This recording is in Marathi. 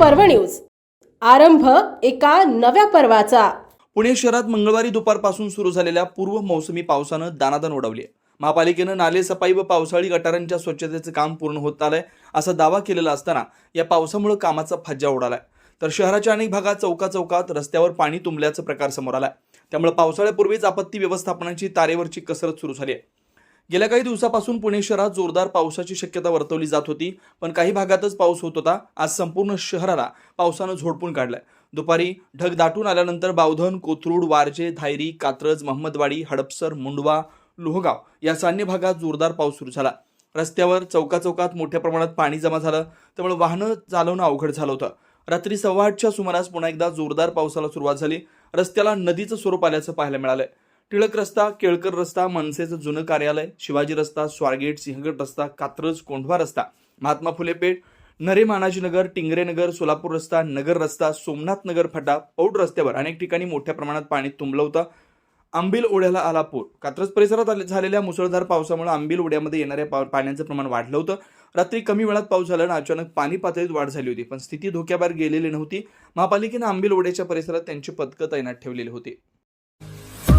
पर्व न्यूज. आरंभ एका नव्या पर्वाचा. पुणे शहरात मंगळवारी दुपारपासून सुरू झालेल्या पूर्व मोसमी पावसानं दानादान उडवली महापालिकेनं नाले सफाई व पावसाळी गटारांच्या स्वच्छतेचं काम पूर्ण होत आलंय असा दावा केलेला असताना या पावसामुळे कामाचा फज्जा उडालाय. तर शहराच्या अनेक भागात चौका चौकात रस्त्यावर पाणी तुंबल्याचा प्रकार समोर आलाय. त्यामुळे पावसाळ्यापूर्वीच आपत्ती व्यवस्थापनाची तारेवरची कसरत सुरू झाली आहे. गेल्या काही दिवसापासून पुणे शहरात जोरदार पावसाची शक्यता वर्तवली जात होती पण काही भागातच पाऊस होत होता. आज संपूर्ण शहराला पावसानं झोडपून काढलंय. दुपारी ढग दाटून आल्यानंतर बावधन कोथरूड वारजे धायरी कात्रज महम्मदवाडी हडपसर मुंडवा लोहगाव या सान्य भागात जोरदार पाऊस सुरू झाला. रस्त्यावर चौका चौकात मोठ्या प्रमाणात पाणी जमा झालं. त्यामुळे वाहनं चालवणं अवघड झालं होतं. रात्री सव्वा आठच्या सुमारास पुन्हा एकदा जोरदार पावसाला सुरुवात झाली. रस्त्याला नदीचं स्वरूप आल्याचं पाहायला मिळालं टिळक रस्ता केळकर रस्ता मनसेचं जुनं कार्यालय शिवाजी रस्ता स्वारगेट सिंहगड रस्ता कात्रज कोंढवा रस्ता महात्मा फुले पेठ नरे मानाजीनगर टिंगरेनगर सोलापूर रस्ता नगर रस्ता सोमनाथ नगर फटा पौड रस्त्यावर अनेक ठिकाणी मोठ्या प्रमाणात पाणी तुंबलं होतं. आंबील ओढ्याला आला पूर. कात्रज परिसरात आले- झालेल्या मुसळधार पावसामुळे आंबील ओढ्यामध्ये येणाऱ्या पा- पाण्याचं प्रमाण वाढलं होतं. रात्री कमी वेळात पाऊस झाल्यानं अचानक पाणी पातळीत वाढ झाली होती पण स्थिती धोक्याबाहेर गेलेली नव्हती. महापालिकेनं आंबील ओढ्याच्या परिसरात त्यांची पथकं तैनात ठेवलेली होती.